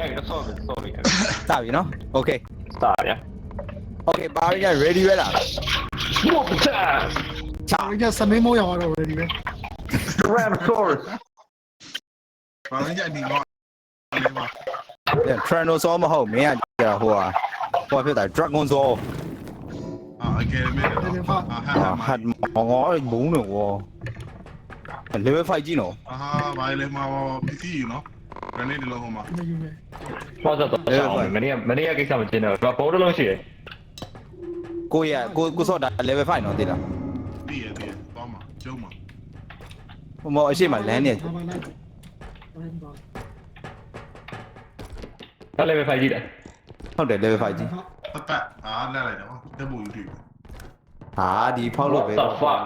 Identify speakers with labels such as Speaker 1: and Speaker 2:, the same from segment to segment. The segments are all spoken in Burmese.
Speaker 1: Yeah, that's all. That's all.
Speaker 2: စပြီနော် Okay
Speaker 1: Start, yeah.
Speaker 2: Okay ပါရ ready ပဲလား
Speaker 1: Smoke time!
Speaker 3: ချာရစနေမိုးရောက်တော့ ready ပဲ
Speaker 1: Tyrannosaurus!
Speaker 4: ဘာလို့ကြဒီကောလေးပါ
Speaker 2: Tyrannosaur မဟုတ်မင်းကကြာဟိုဟာဟိုဟာဖြစ်တာ Dragon Saw
Speaker 4: အာအကယ်ဒ မီတော့အာဟာ
Speaker 2: ဟာ
Speaker 4: ဟာ
Speaker 2: ဟတ်မောငေါဘုံနေဝ level 5ကြီးနော်
Speaker 4: အာဘာလဲမှာပစ္စည်းယူနော်ဂရနေတလုံးဟိုမှာ
Speaker 3: မယူနဲ့
Speaker 1: What's that? Many, many a case of dinner. But both along here.
Speaker 2: ကိုရကိုကိုစော့တာ level 5နော်သိလား
Speaker 4: တည်ရတည်သွားမှာကျုံမှာ
Speaker 2: ဟိုမောအရှိမလမ်းနေ
Speaker 3: ဘာမှလိုက်တိုင်းပါ
Speaker 1: That level 5 did.
Speaker 2: ဟုတ်တယ် level 5ကြီး
Speaker 4: ပတ်ပတ်အာလက်လိုက်တော့တက်ဖို့ယူတည်
Speaker 2: ဟာဒီဖောက်လို့ပဲ
Speaker 1: What the fuck?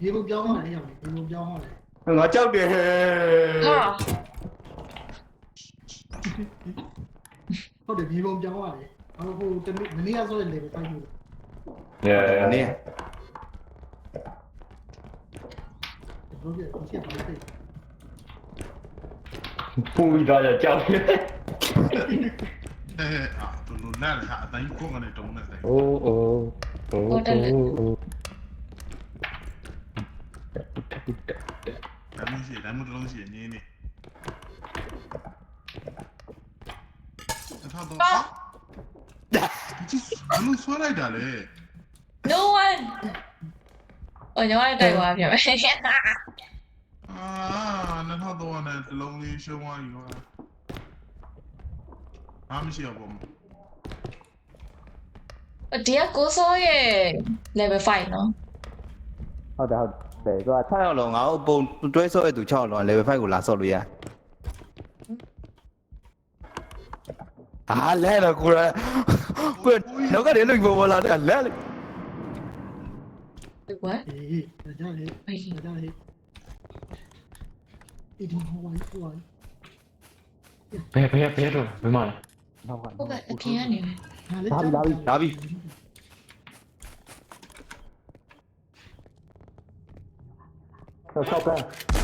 Speaker 3: ဒီလိုပြောင်းသွားတယ်ရောက်ဒီလိုပြောင်းသွားတယ်
Speaker 2: ငါကြောက်တယ်ဟဲ့
Speaker 3: ဟုတ်တယ်ဒီလိုပြောင်းသွားတယ်ဟိုဟိုတနေ့မနေ့ကဆိုတဲ့ level 5ယူ
Speaker 1: Yeah.
Speaker 2: နည်း
Speaker 3: တို့ပြချက်ပါလေ
Speaker 1: Who we got a job?
Speaker 4: အဲအာသူလိုလက်ဟာအတိုင်းကိုကနေတုံးနေတယ်
Speaker 1: Oh, oh. Oh, oh, oh.
Speaker 4: ဒါမှရှိတယ်ဒါမှတလုံးရှိနေနေအထောက်တော့အာဘ လိုက်တာလဲ
Speaker 5: no one ဟိုညီမတိုက်သွားပြန်မယ်
Speaker 4: အာနှစ်ထောက်တော့နဲ့တစ်လုံးလေးရှုံးသွားပြီဟောအားမရှိတော့ဘူး
Speaker 5: ဒီကကိုစောရဲ့ level 5နော်
Speaker 2: ဟုတ်တယ်ဟုတ်တယ်သူက6ရောက်လုံးငါတို့ပုံတွဲဆော့ရတူ6ရောက်လုံး level 5ကိုလာဆော့လို့ရအားလဲတော့ကိုရ เปิดแล้วก็เดี๋ยวหนึ่งโมงเวลาแต่แล้ว
Speaker 5: What?
Speaker 3: เฮ้ยมาได้เลยมาได้เล
Speaker 1: ยอีดูหัวไว้
Speaker 5: หัวไว้
Speaker 3: ဘ
Speaker 1: ယ်ဘယ်ဘယ်တော့ဘယ်မှာ
Speaker 2: လဲနောက်ဟုတ်ကဲ့အပြင်ကန
Speaker 5: ေပဲ
Speaker 3: ဒါလည်းကြောက်ဒါဒါပြီး
Speaker 2: ဆောက်ကန်း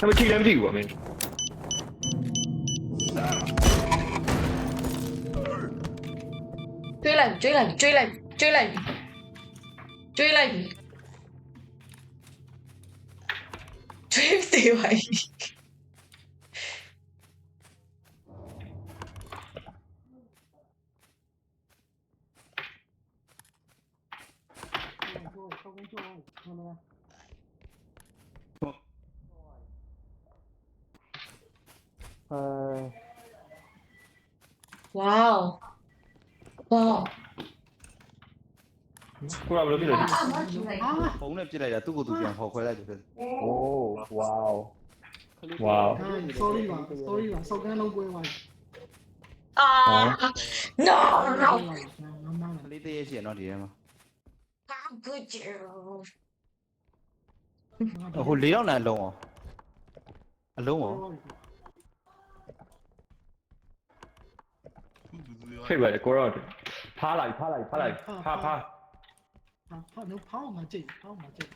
Speaker 1: 他们踢人屁股，没？
Speaker 5: 追来追来追来追来追来，追死 Wow.
Speaker 2: Wow.
Speaker 5: ခုန
Speaker 1: ကဘယ်လိုဖြစ်လို့ဒီ
Speaker 2: ဖုန်းနဲ့ပြစ်လိုက်တာသူ့ကိုယ်သူပြန်ခေါ်ခွဲလိုက်တယ်ဆို
Speaker 1: โอ้ว้าว
Speaker 3: Wow. sorry ပါ sorry ပါစောက်ကန်းလုံးကွဲပါ
Speaker 5: Ah. No,
Speaker 3: ငါ no. မှန်းပါ
Speaker 2: ကလေးသေးရရှိရနော်ဒီထဲမှာ
Speaker 5: How could you?
Speaker 2: ဟို၄ရောက်နိုင်အလုံးရောအလုံးရော င်
Speaker 1: ဖိတ်ပါလေကိုရာဖားလိုက်ဖားလိုက်ဖားလိုက်ဖားဖား
Speaker 3: ဟာဟာနော်ဖောင်းမှာကြိတ်ဖောင်းမှာကြိတ်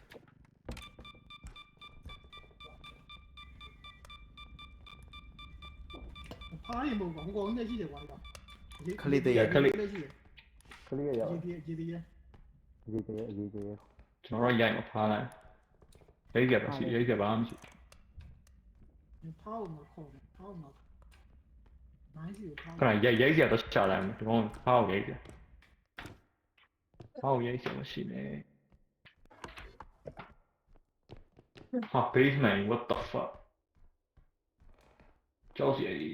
Speaker 3: ဖားရင်ဘုံကဟိုကောင်ကြီးရှိတယ်ကွာရှိတယ်
Speaker 2: ကလေးတည်းရဲ့
Speaker 1: ခလေး
Speaker 2: ကလေးရဲ့
Speaker 3: ဒီဒီဒီဒီ
Speaker 2: ရေးသေးရဲ့ရေးသေးရဲ့
Speaker 1: ကျွန်တော်ရိုက်မှာဖားလိုက်ရိတ်ကြပါရှိရိတ်ကြပါမရှိ
Speaker 3: ဖောင်းမှာခေါ်ဖောင်းမှာနို င်စီကိုဖောင်း
Speaker 1: ခဏရိုက်ရိုက်ကြတော့ချလိုက်မယ်ဒီကောင်ဖားအောင်ရိုက်ကြဖားအောင်ရိုက်ချင်မရှိနေဟာ basement what the fuck ကြောက်စရာကြီး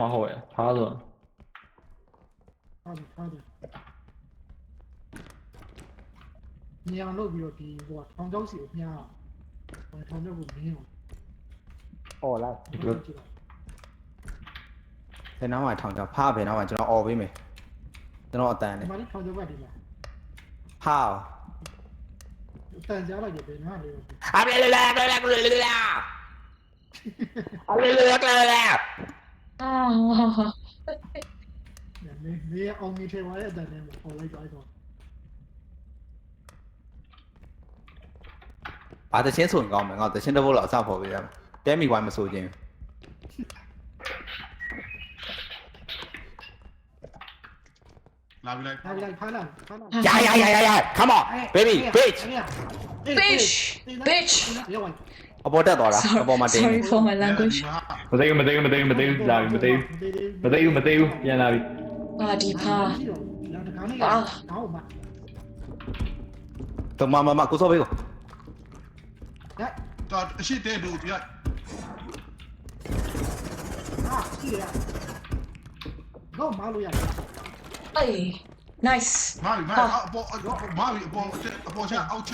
Speaker 1: မဟုတ်ရဖားဆို
Speaker 3: 八等八等。ညံလို့ပြီးတော့ဒီဟိုထောင်ချောက်စီကိုမြားထောင်ချောက်ကိုမင်းအောင်
Speaker 2: ။အော်လား
Speaker 3: ဒီလိုကြည့်
Speaker 2: ။ဘယ်နားမှာထောင်ကြဖားဘယ်နားမှာကျွန်တော်អော်ပေးမယ်။ကျွန်တော်အတန်
Speaker 3: ဒီ
Speaker 2: နဲ့
Speaker 3: မှာလည်းထောင်ချောက်ကဒီမှာ
Speaker 2: ဖား
Speaker 3: တန်ကြားလိုက်တယ်ဘယ်နားလဲ
Speaker 2: အဘလေလာလာလာလာလာအဘလေလာလာလာ
Speaker 5: အာ
Speaker 3: မင်းမင်းအောင်မြင်ထဲသွားတဲ့အတန်နဲ့ပေါ်လိုက်သွားတော့
Speaker 2: ဘာတချင်းဆိုရင်ကောင်းမယ်ငါတချင်းတစ်ပုတ်လောက်အစဖော်ပေးရမယ်တဲမီဝိုင်းမဆိုခြင်း
Speaker 4: လာပြီလိုက်
Speaker 3: ဖားလိုက်ဖားလိုက်ဖားလိုက်
Speaker 2: ယာယာယာယာယာ come on baby bitch
Speaker 5: bitch bitch
Speaker 3: ရောက်ပါ
Speaker 2: အပေါ်တက်သွားတာအပေါ်မှာတင်း
Speaker 5: sorry for my language
Speaker 1: မသိဘူးမသိဘူးမသိဘူးမသိဘူးလာပြီမသိဘူးမသိဘူးမသိဘူးပြန်လာပြီ
Speaker 5: အာဒီဖာ
Speaker 3: လာတကားလေးကောင်းပါ
Speaker 2: တော့မမမကိုစောပေးကို
Speaker 3: ည
Speaker 4: တော့အရှိတဲ့တို့ပြ
Speaker 3: အာရှိရတော့မလို့ရ
Speaker 5: အေး nice
Speaker 4: မာပြီမာအပေါ်မာပြီအပေါ်အပေါ်ချအောက်ချ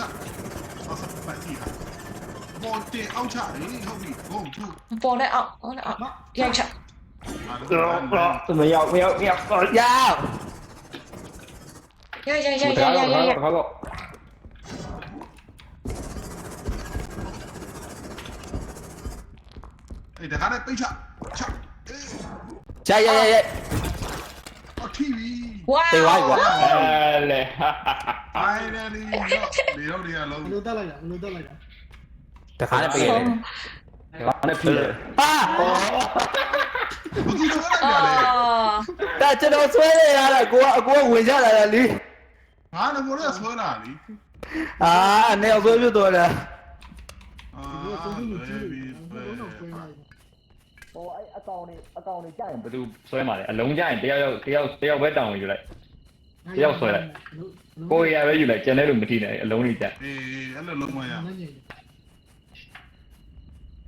Speaker 4: အောက်ဆက်ပတ်ကြည့်တာ ပေါ်တင်အောက်ချလေဟုတ်ပြီဘုံသူ
Speaker 5: ပေါ်နဲ့အောက်ပေါ်နဲ့အောက်ရိုက်ချ
Speaker 1: မရောက်မရောက်မရောက်
Speaker 2: ယာ
Speaker 5: ရိုက်ရိုက်
Speaker 1: ရ
Speaker 5: ရိုက်
Speaker 1: ရ
Speaker 5: ရိုက်
Speaker 1: ရ
Speaker 5: ရိုက်
Speaker 1: ရ
Speaker 5: ရိုက်
Speaker 1: ခါတော့
Speaker 4: အေးတခါနဲ့ပိတ်ချချအေး
Speaker 2: ယာယာယာယာ
Speaker 4: အထီဗီ
Speaker 5: ဝါ
Speaker 2: တေးဝိုင်းကွာ
Speaker 1: အဲလေ
Speaker 4: အိုင်ရလီရောဒီရောဒီရောလုံး
Speaker 3: ဘလို့တက်လိုက်တာဘလို့တက်လိုက်တာ
Speaker 2: တခါနဲ့ပေးရတယ်
Speaker 1: ဘာနဲ့ဖြစ်လဲ
Speaker 2: ဟာ
Speaker 4: ဘုသူဆွဲလိုက်
Speaker 5: အာ
Speaker 4: တယ်လေ
Speaker 2: ဒါကျွန်တော်ဆွဲနေရတာကိုကအကိုကဝင်ကြလာတာလी
Speaker 4: ငါလည်းမိုးရဆွဲလာလी
Speaker 2: အာအနေအဆွဲပြတော့လား
Speaker 4: အာ
Speaker 3: ဘလို့သုံးခုကြည့်
Speaker 4: ပြီ
Speaker 3: လို့ဘလို့တော့ပွဲလိုက်
Speaker 2: ဟိုအဲ့အကောင်နေအကောင်နေကြရင်
Speaker 1: ဘယ်သူဆွဲမှာလဲအလုံးကြရင်တယောက်ယောက်တယောက်တယောက်ပဲတောင်းယူလိုက်ကိုရပဲယူလိုက်ကျန်တဲ့လူမထိနဲ့အလုံးကြီးကြ
Speaker 4: အေးအဲ့လိုလုံးမရ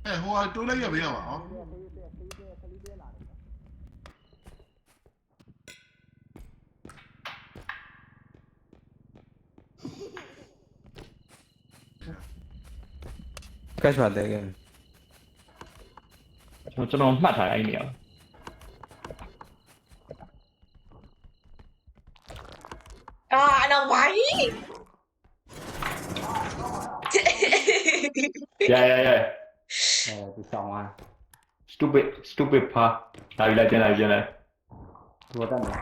Speaker 3: နည်းနည်း
Speaker 4: အဲဟိုတိုးလိုက်ရပေးရပါဟော
Speaker 2: ကက်ရှ်ပါတယ်ကဲ
Speaker 1: ကျွန်တော်မှတ်ထား အဲ့နေရာ
Speaker 5: အာနော်ဝိုင်း
Speaker 1: ရရရ
Speaker 2: အဲဒီဆောင်သွား
Speaker 1: stupid stupid ဖားလာပြီလားကျန်လာပြီကျန်လာ
Speaker 2: ဒီတော့မယ်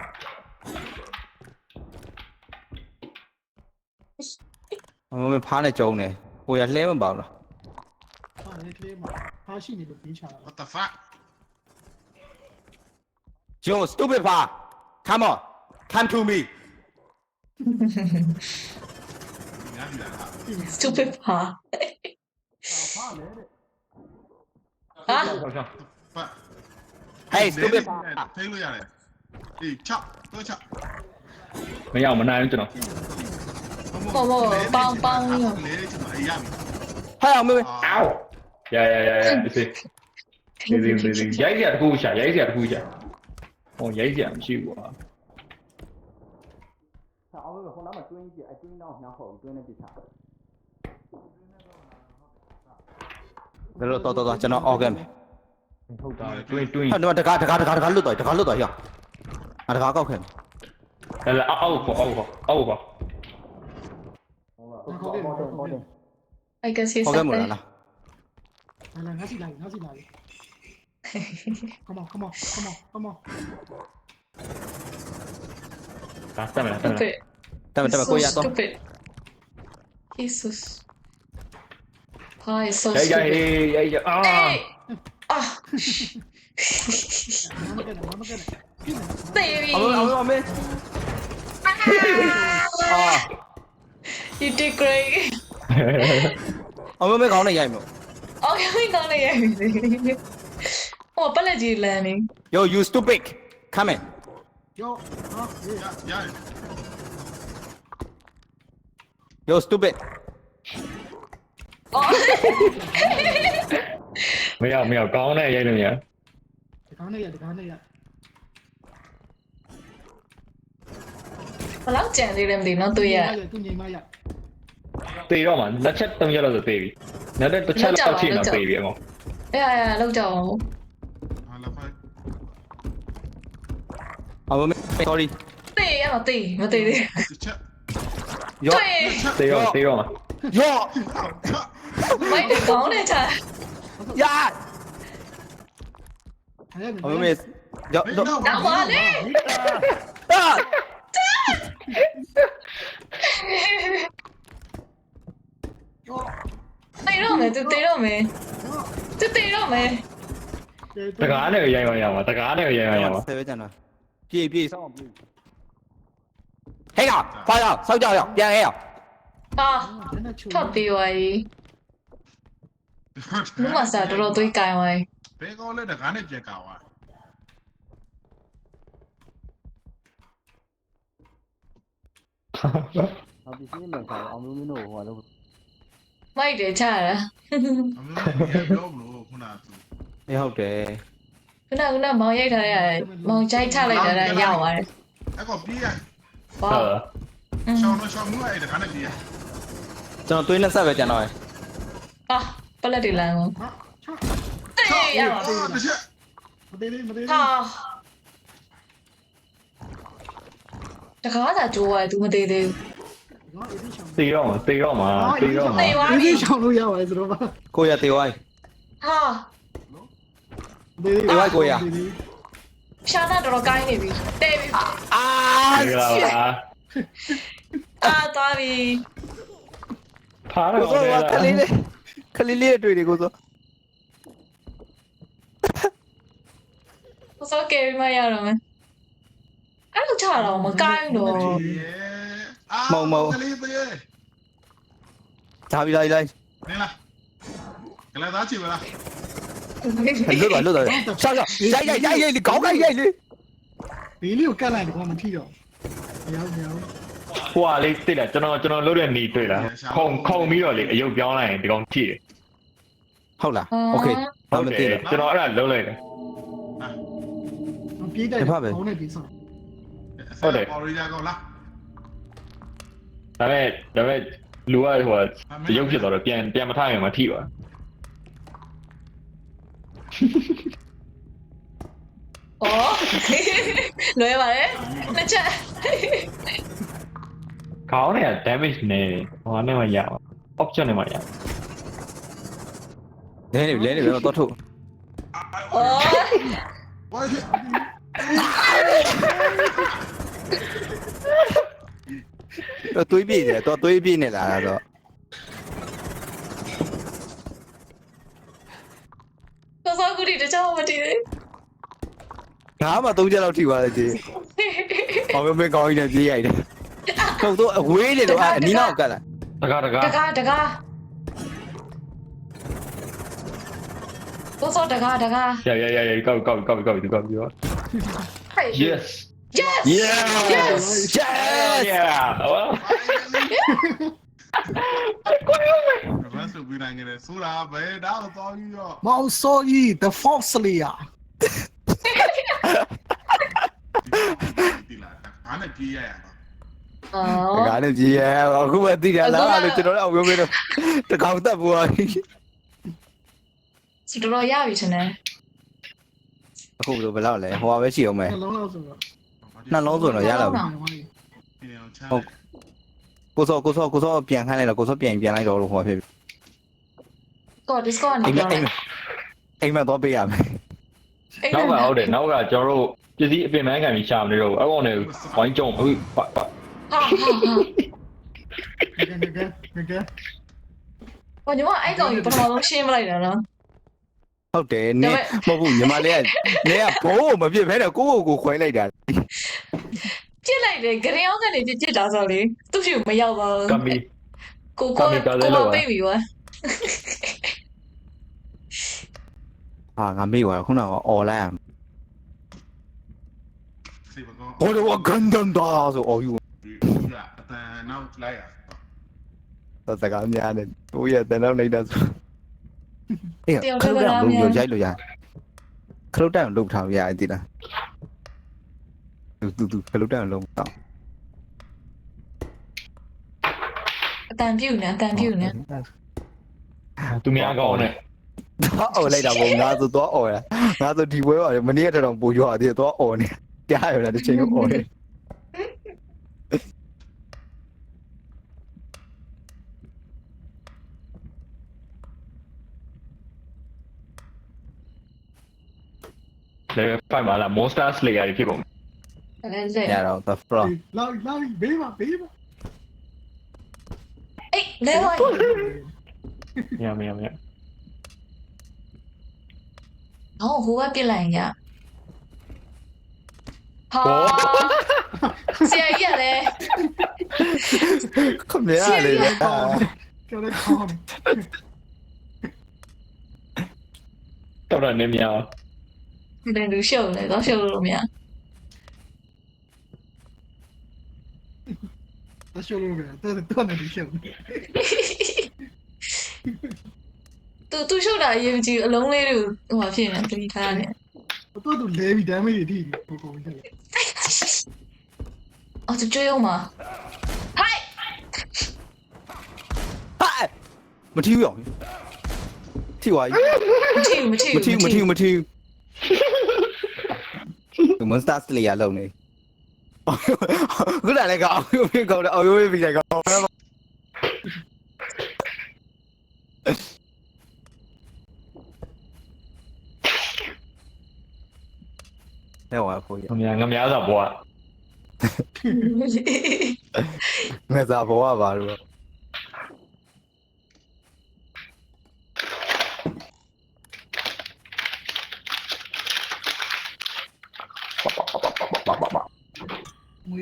Speaker 2: အမမဖားနေကြုံနေကိုရလှဲမပါဘူးလား
Speaker 3: ဟာလေကလေးမှာဟာရှိနေလို့ပြီးချတာ
Speaker 4: what the fuck
Speaker 2: You stupid pa. Come on. Come to me.
Speaker 4: ညာပြီလား
Speaker 5: stupid ဖာ
Speaker 3: ဟာလေတဲ့
Speaker 5: ဟာ
Speaker 1: ဆောင်းဆောင်း
Speaker 4: ပတ်
Speaker 2: Hey stupid pa.
Speaker 4: ထိလို့ရတယ်အေးချတော့ချ
Speaker 1: မရအောင်မနိုင်ဘူးကျွန်တော်
Speaker 4: လေချမအေးရပြီ
Speaker 2: Hey အမေ
Speaker 1: အောက်ရရရရဒီစီဒီစီဒီစီရိုက်ကြတခုရှာရိုက်ကြတခုရှာဟောရိုက်ကြမရှိဘူးကွာ
Speaker 2: အမေဟိုနားမှာတွင်းကြီးအ တင်းတော့ညှောင်းဟောတွင်းနေပြချဘယ်လိုတော့တော့ကျွန်တော် organ
Speaker 1: ဟုတ်တာတွင်းတွင်း
Speaker 2: ဟာတော့တကားတကားတကားတကားလွတ်တော့တကားလွတ်တော့ရအတကားကောက်ခဲ့
Speaker 1: ဟဲ့အောက်အောက်အောက်အောက်ပါ
Speaker 3: ခေါ်ခဲ့ခေါ်ခဲ့
Speaker 5: I can see
Speaker 2: ဟောခဲ့မ
Speaker 5: something
Speaker 2: လား
Speaker 3: ဟာလာငါစီလာငါစီလာ Come on come on come on come on
Speaker 1: ဒါစမ်းမလားစ မ်းမလား
Speaker 5: stupid
Speaker 2: တမတမကိုရတော့
Speaker 5: stupid Jesus ဟာ is so
Speaker 1: ရိုက်ကြ
Speaker 5: stupid
Speaker 1: ဟေးရိုက်ကြအာ
Speaker 5: Hey! Ah!
Speaker 3: ငါမကဲငါမကဲ
Speaker 5: Baby!
Speaker 2: အမေအမေအမေအာ
Speaker 5: You did great!
Speaker 2: အမေမကောင်းနေရိုက်မို့
Speaker 5: Oh, you ain't gonna get me. ဟိုပလက်ကြီးလန်နေ
Speaker 2: Yo you stupid come in
Speaker 3: ရောဟာဟေး
Speaker 4: ရရတယ်
Speaker 2: Yo stupid
Speaker 5: အော်
Speaker 1: မရမရကောင်းတဲ့ရိုက်လို့မရ
Speaker 3: ဒီကောင်းနေရဒီကောင်းနေရ
Speaker 5: ဘယ်လောက်ကြံသေးလဲမသိဘူးနော်သူရ
Speaker 3: သူညီမရ
Speaker 1: တေတော့မှလက်ချက်၃ချက်လောက်ဆိုတေပြီနောက်တစ်ချက်လောက်ချိန်တော့တေပြီအမေ
Speaker 5: အေးအေးလောက်ကြအောင်
Speaker 4: ဟာလာဖိုင်
Speaker 2: အမမေ sorry
Speaker 5: တေးရမတေးမတေးသေး
Speaker 4: တစ်ချက်
Speaker 2: Yo
Speaker 5: တေး
Speaker 1: တေတော့တေတော့မှ
Speaker 2: Yo
Speaker 4: အောက်ချက်
Speaker 5: မိုက်တယ်ကောင်းတယ်ချာ
Speaker 2: Ya
Speaker 3: အဲ့ဒါ
Speaker 2: အမမေ Yo
Speaker 5: တော့ပါလေ
Speaker 2: Ah
Speaker 3: ရော
Speaker 5: တေးတော့မယ်သူတေးတော့မယ်သူတေးတော့မယ်
Speaker 1: တကားနဲ့ရိုက်ရအောင်တကားနဲ့ရိုက်ရအောင်
Speaker 2: ဆယ်ပဲကျန်တော့ပြေးပြေးစောင်းပြေးဟဲ့ကောင်ဖာရောက်စောက်ကြောက်ရောက်ပြန်ဟဲ့ရောက်
Speaker 5: အာ
Speaker 3: နည်းနည်းချိုး
Speaker 5: ထွက်ပြီးသွားပြီ လူမစတာတော်တော်သွေးကင်ဝိုင်း
Speaker 4: ဘယ်ကောလဲတကားနဲ့ပြက်ကွာ
Speaker 2: ဟာပစ္စည်းလည်းခါအောင်လို့မင်းတို့ဟိုလည်း
Speaker 5: မိုက်တယ်ချရတာ
Speaker 4: အမေပြောမလို့ခုနကသူ
Speaker 2: အေးဟုတ်တယ်
Speaker 5: ခုနကခုနမောင်ရိုက်ထားရတယ်မောင်ကြိုက်ချလိုက်တာတော့ရောက်သွားတယ်
Speaker 4: အဲ့ကောပြေးရ
Speaker 1: ဘာ
Speaker 4: ရှောင်းတော့ရှောင်းမှုအဲ့ဒါကနေပြေးရ
Speaker 2: ကျွန်တော်သွေးနဲ့ဆက်ပဲကြံတော့ရ
Speaker 5: ဟာ ပလက်တီလန်ကို
Speaker 3: ဟာချော
Speaker 5: တေးရပါ
Speaker 4: အော်တစ်ချက်
Speaker 3: မသေးသေးမသေးသေး
Speaker 5: ဟာတကားသာကြိုးရတယ် तू မသေးသေးဘူး
Speaker 3: ငါအေးဒီရှောင်း
Speaker 1: တေတော့မှတေတော့မှတေတော့မှ
Speaker 5: တေးသွား
Speaker 3: အေး
Speaker 5: ပြီ
Speaker 3: ဒီရှောင်းလို့ရပါတယ်ဆိုတော့ပါ
Speaker 2: ကိုရတေဝိုင်း
Speaker 5: ဟာ
Speaker 3: သေးသေး
Speaker 5: ရှာတာတော်တော်ကိုင်းနေပြီတေးပြီ
Speaker 2: အာ
Speaker 1: တေတော့ပါ
Speaker 5: အာသွားပြီ
Speaker 1: ဖားတော့
Speaker 2: ကိုစောကခလေးလေး ခလေးလေးတွေ့တယ်ကိုစော
Speaker 5: ကိုစောကယ်ပြီးမှရတော့မယ်အဲ့လိုချတော့မကိုင်းတော့
Speaker 4: အာကလေးသေး
Speaker 2: ဒါပြီးလိုက်လိုက်
Speaker 4: နေလားကလေးသားချီမလား
Speaker 2: လွတ်တော့လွတ်တော့ရှောက်ရှောက်ရိုက်ရိုက်ရိုက်ရိုက်ခေါင်းရိုက်ရိုက်လေ
Speaker 3: ဘေးလေးကိုကတ်လိုက်တော့မထီတော့မရောက်မရောက်
Speaker 1: ဟွာလေးတိတယ်ကျွန်တော်ကျွန်တော်လုပ်တဲ့နေတွေ့လားခုံခုံပြီးတော့လေအယုတ်ပြောင်းလိုက်ရင်ဒီကောင်ကြည့်တယ်
Speaker 2: ဟုတ်လားโอเคဘာမသိဘူး
Speaker 1: ကျွန်တော်အဲ့ဒါလုံးလိုက်တယ်
Speaker 3: ပြေးတိုက်ခေါင်းနဲ့ပြေးဆောင်
Speaker 4: ပေါ်ရီယာကောလား
Speaker 1: ဒါပေမဲ့ဒါပေမဲ့လူကဟိုရုပ်ဖြစ်သွားတော့ပြန်ပြန်မထားရင်မထိပါ
Speaker 5: ဩလွယ်ပါတယ်နှစ်ချက်
Speaker 1: ခေါင်းနဲ့ damage နဲ့ဟိုနဲ့မှရအောင် option နဲ့မှရ
Speaker 2: လဲနေလဲနေပဲတော့ထုတ်
Speaker 5: ဩ
Speaker 4: ဝိုင်း
Speaker 2: တော့သွေးပြည့်တယ်တော့သွေးပြည့်နေလာတာတော့
Speaker 5: ကိုစောကူတီတခြားမတည်သေး
Speaker 2: ငါမှ၃ချက်လောက်ထိသွားတယ်ကြီးဟောမမေကောင်းကြီးနဲ့ပြေးရိုက်တယ် ဟုတ်တော့အဝေးနေတော့အနီးနောက်ကတ်လာ
Speaker 1: တကားတကား
Speaker 5: တကားတကားကိုစောတကားတကား
Speaker 1: ရရရရကောက်ကောက်ကောက်ကောက်ဒီကောက်ပြော yes
Speaker 5: yes
Speaker 2: yes yes
Speaker 1: yeah well
Speaker 4: ဘယ်ဆိုပြီးနိုင်ကြလဲဆိုတာဘယ်တော့တော့ပြီးတော့
Speaker 3: မောင်စောကြီး the fox slayer
Speaker 4: ဒီလားအားနဲ့ပြေးရရတော့
Speaker 5: အော်
Speaker 2: ငါလည်းကြီးရဲ့အခုမှသိကြလားလို့ကျွန်တော်လည်းအောင်ပြောမေးတော့တကောင်တက်ပွား
Speaker 5: စတော်တော်ရပြီထင်တယ်
Speaker 2: အခုဘယ်လိုဘယ်လောက်လဲဟိုပါပဲရှိအောင်မယ်
Speaker 3: နှလုံးလောက်ဆိုတော့
Speaker 2: နှလုံးဆိုတော့ရလာပြီ
Speaker 4: ဒီအောင်ချမ်း
Speaker 2: ကိုစောကိုစောကိုစောပြန်ခိုင်းလိုက်တော့ကိုစောပြန်ပြန်လိုက်တော့လို့ဟိုပါဖြစ်ပြီ
Speaker 5: ကော Discord နေ
Speaker 2: အိမ်မ
Speaker 5: ပြော
Speaker 2: အိ
Speaker 5: တယ်
Speaker 2: မ်မအိမ်မတော့ပေးရမယ်
Speaker 1: နောက်ကဟုတ်တယ်နောက်ကကျွန်တော်တို့ပစ္စည်းအပင်ပန်းခံပြီးရှာမနေတော့အကောင်နဲ့ဝိုင်းကြုံအခုပါ
Speaker 5: ဟာဟာဟာ
Speaker 3: ငကငကငက
Speaker 5: ဘာညီမအဲ့ကောင်ကြီးပထမဆုံးရှင်းမလိုက်တာနော်
Speaker 2: ဟုတ်တယ်နင်းမဟုတ်ဘူးညီမလေးကနင်းကဘိုးမပြစ်ဖဲတော့ကိုကိုကိုခွဲလိုက်တာ
Speaker 5: ပြစ်လိုက်တယ်ဂရင်အောင်ကနေပြစ်ပြစ်တာဆိုလေသူ့ဖြူမရောက်ပါဘူး
Speaker 1: ကမီ
Speaker 5: ကိုကိုကိုပိတ်ပြီဝါ
Speaker 2: ဟာငါမေ့သွားခုနကအော်လိုက်ရ
Speaker 4: စေဘကော
Speaker 2: ဘောတော့ကန်ဒန်ဒါဆိုအော်ယူ
Speaker 4: ရအတန်နောက်လိုက်ရ
Speaker 2: တော့စကားများတယ်ဟိုရတန်တော့လိုက်တာဆိုအေးခလုတ်တောင်လုံးရရိုက်လို့ရခလုတ်တောင်လုံးထားရရည်လားတူတူတူခလုတ်တောင်လုံးတော့
Speaker 5: အတန်ပြုတ်နေအတန်ပြုတ်နေ
Speaker 1: သူများကောင်းတယ်
Speaker 2: တော့အော်လိုက်တာပေါ့ငါဆိုတော့အော်ရငါဆိုဒီဘွဲပါမနေ့ကတည်းကပူရွာသေးတော့အော်နေကြားရလားတစ်ချိန်အော်နေ
Speaker 1: လေဖိုင်ပါလား Monster Slayer တွေဖြစ်ကုန်
Speaker 5: လည်းလက်
Speaker 2: ရတော့ the front
Speaker 3: လာလာဘေးပါဘေးပါ
Speaker 5: အေးလဲ ဝိုင်း
Speaker 1: မရမရမရ
Speaker 5: ဟောဟိုကပြစ်လိုက်ရဟာဆရာကြီးကလည်း
Speaker 2: ခမရလေ
Speaker 3: ကျော်လေးခေါင်း
Speaker 1: တော်တော်နေမြောင်
Speaker 5: လည်းလူရှုပ်လေတော့ရှုပ်လို့မရ
Speaker 3: တရှိုးလို့ပဲတော်တော်နေရှုပ်
Speaker 5: သူသူရှုပ်တာအရင်ကြည့်အလုံးလေးတွေဟိုဖြစ်နေတတိထားနေ
Speaker 3: တော်တော်လဲပြီး damage တွေထိပုံပုံကြီး
Speaker 5: အော်သူကြွေးအောင်ပါဟိုက်
Speaker 2: ဟာမထီးဘူးအောင်ထီးဝါကြီး
Speaker 5: မထီဘူးမထီ
Speaker 2: မ
Speaker 5: ဘူး
Speaker 2: ထီးဘူးမထီးဘူးဒီမွန် စတာစလေရလုံးနေခုနလည်းကောင်းပြီကောင်းတယ်အော်ရိုးပြီးလိုက်ကောင်းတယ်ဝါဖိုးရ
Speaker 1: ငများငများဆိုဘွား
Speaker 2: ငါစားဘောကပါလို့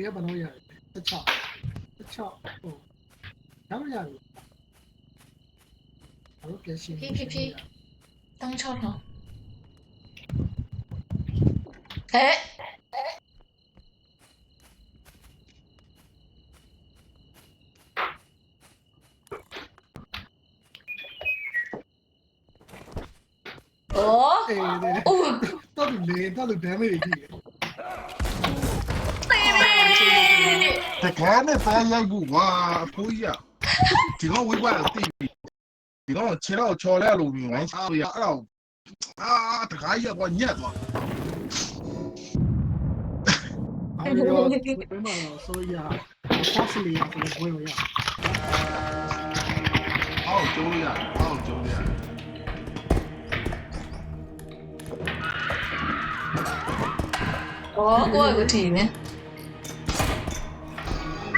Speaker 3: ငွေရဘယ်လိုရလဲတခြားတခြားဟုတ်ဒါမရဘူးဘာလို့ပြရှင်း
Speaker 5: 当超头。哎，哦
Speaker 3: အေးတယ်
Speaker 5: 哦，
Speaker 3: တော်တော်လေတော်တော် damage တွေထိတယ်
Speaker 5: baby，
Speaker 4: တကယ်နဲ့ဖမ်းရိုက်ဘူးကွာအဖိုးကြီးဒီကောင်ဝိကွာတော့တိပြီဒီကောင်ခြေတော့ချော်လဲလို့ပြီးဝိုင်းစားရအဲ့တော့အာတခါကြီးကွာညက်သွား
Speaker 3: အဲ့ဒီတော့ဘယ်မှာဆိုရ possibly ရဆိုဘယ်လိုရ
Speaker 4: အောက်ကျိုးရအောက်ကျိုးရ
Speaker 5: 哦，我有个题呢。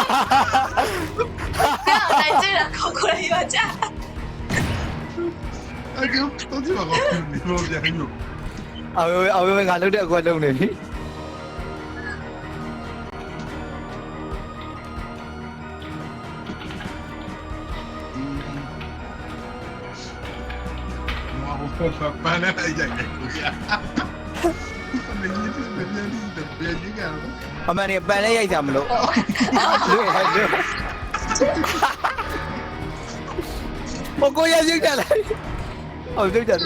Speaker 5: 不要来这了，扣过来有价。
Speaker 4: အဲ့ဒီတော့ဒီမှာကောင်းနေလို့ပြန်ယူ
Speaker 2: အော်ရိုးအော်ရိုးငါလုပ်တဲ့အကွက်လုံးနေပြီ
Speaker 4: မဟုတ်ဘူးပန်းနဲ့ရိုက်တယ်ကိုရမင်းကြီးမင်းကြီးတပည့်ကြီးကတော့
Speaker 2: အမှန်တကယ်ပန်လဲရိုက်ကြမလို့လွတ်ဟဲ့ဘကိုရပြုတ်ကြလားဟုတ်ပြုတ်ကြတယ်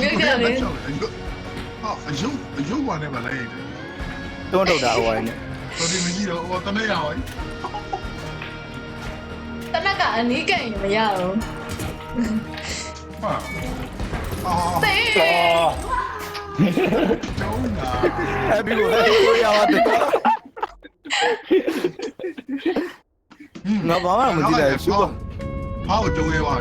Speaker 5: မြုပ်ကြလေ
Speaker 4: ဟာအယုတ်အယုတ်ပါနဲ့ပါလိုက်တယ်
Speaker 2: တွန်းထုတ်တာဟိုဝိုင်းနဲ့
Speaker 4: တော်ဒီမကြီးတော့ဟိုတနေ့ရပါဘူး
Speaker 5: တနက်ကအနီးကရင်မရတော့
Speaker 4: ဟာအာ
Speaker 5: တေး
Speaker 4: ကျောင်း
Speaker 2: က happy birthday ကိုရပါတယ် ငါဘာမှမကြည့်လိုက်ရှူပါ
Speaker 4: ဟောကျိုးရဲပါ